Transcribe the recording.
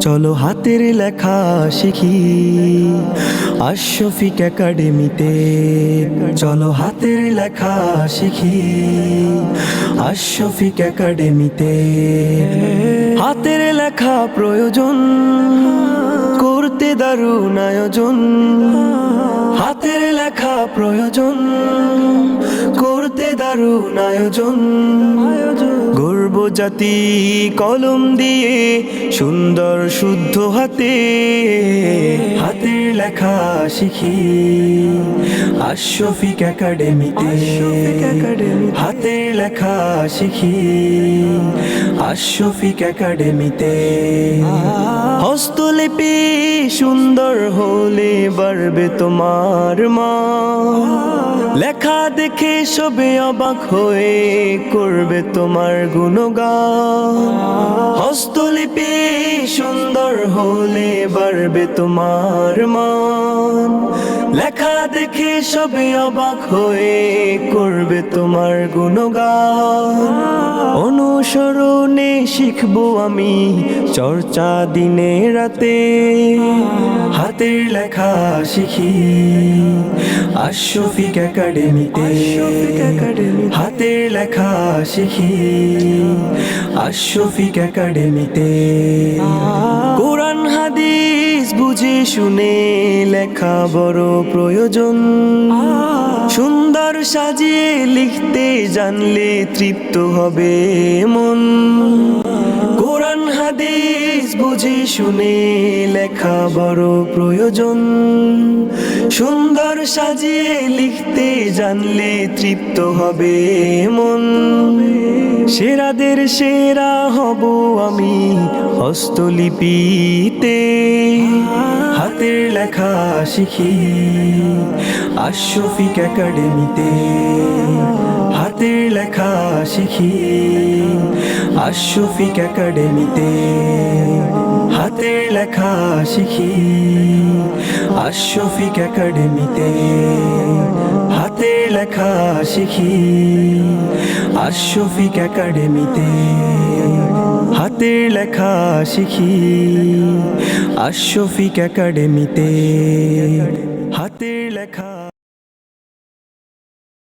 চলো হাতের লেখা শিখি। আশফিক একাডেমিতে চলো হাতের লেখা শিখি। আশফিক একাডেমিতে হাতের লেখা প্রয়োজন, করতে দারুণ আয়োজন। হাতের লেখা প্রয়োজন দারুণ আয়োজন। গর্ব জাতি কলম দিয়ে সুন্দর শুদ্ধ হাতে হাতের লেখা শিখি। আশফিক একাডেমিতে হাতের লেখা শিখি। আশফিক একাডেমিতে হস্তলিপি সুন্দর হলে বাড়বে তোমার মা। লেখা দেখে সবে অবাক হয়ে করবে তোমার গুণগান। হস্তলিপি সুন্দর হলে বাড়বে তোমার মান। লেখা দেখে সবে অবাক হয়ে করবে তোমার গুণগান। অনুসরণে শিখব আমি চর্চা দিনে রাতে। হাতের লেখা শিখি আশফিক একাডেমিতে। হাতের লেখা শিখি আশফিক একাডেমিতে। কোরআন, হাদিস বুঝে শুনে লেখা বড় প্রয়োজন। সুন্দর সাজিয়ে লিখতে জানলে তৃপ্ত হবে মন। কোরআন, হাদিস বুঝে শুনে লেখা বড় প্রয়োজন। সুন্দর সাজিয়ে লিখতে জানলে তৃপ্ত হবে মন। সেরাদের সেরা হব আমি হস্তলিপিতে। হাতের লেখা শিখি আশফিক একাডেমিতে। হাতের লেখা শিখি আশফিক একাডেমিতে। হাতের লেখা শিখি আশফিক একাডেমিতে হাতে লেখা শিখি। আশফিক একাডেমিতে হাতে লেখা শিখি। আশফিক একাডেমিতে হাতে লেখা